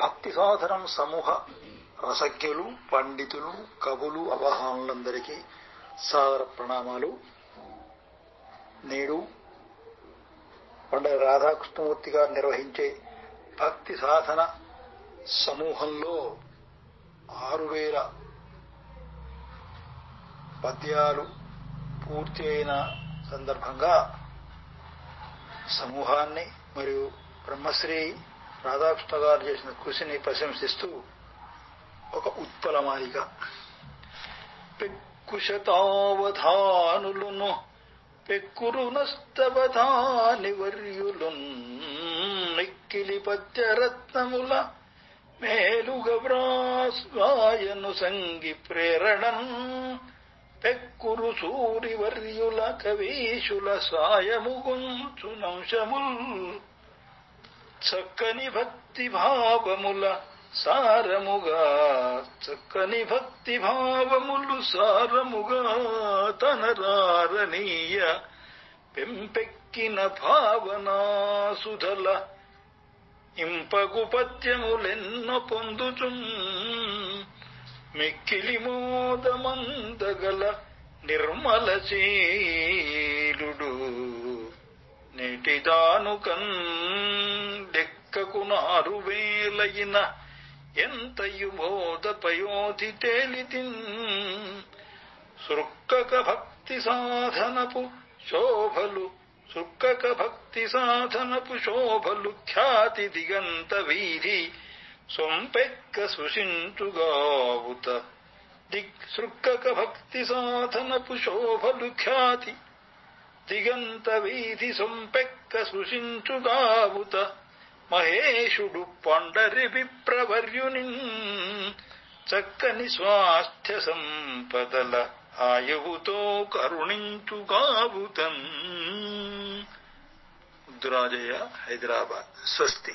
భక్తి సాధనం సమూహ రసజ్ఞులు పండితులు కవులు అవహానులందరికీ సాదర ప్రణామాలు. నేడు పండగ రాధాకృష్ణమూర్తి గారు నిర్వహించే భక్తి సాధన సమూహంలో ఆరు వేల పద్యాలు పూర్తి అయిన సందర్భంగా సమూహాన్ని మరియు బ్రహ్మశ్రీ రాధాకృష్ణ గారు చేసిన కృషిని ప్రశంసిస్తూ ఒక ఉత్పలమాలిక పెక్కుశతావధానులును పెక్కురు నష్టవధాని వర్యులున్ మిక్కిలి పద్యరత్నముల మేలుగ వ్రాస్వాయను సంగి ప్రేరణం పెక్కురు సూరివర్యుల కవీశుల సాయముగుంచునంశముల్ చక్కని భక్తి భావముల సారముగా చక్కని భక్తి భావములు సారముగా తనరారణీయ పెంపెక్కిన భావనాసుధల ఇంపగు పద్యములెన్న పొందుచుం. మిక్కిలి మోదమందగల నిర్మల చీలుడు నేటిదాను కండెక్కకు నారు వేలయిన ఎంతయు బోధ పయోధి తేలితిన్. సృక్కక భక్తి సాధనపు శోభలు సృక్కక భక్తి సాధనపు శోభలు ఖ్యాతి దిగంత వీధి సొంపెక్క సృశించుగావుత. దిక్ సృక్కక భక్తి సాధనపు శోభలు ఖ్యాతి దిగంత వీధి సొంపెక్క సృశించుగావుత. మహేషుడు పండరి విప్రవర్యుని. చక్కని స్వాస్థ్య సంపదల ఆయువుతో కరుణించుగావుతన్ ముద్దురాజయ్య హైదరాబాద్ స్వస్తి.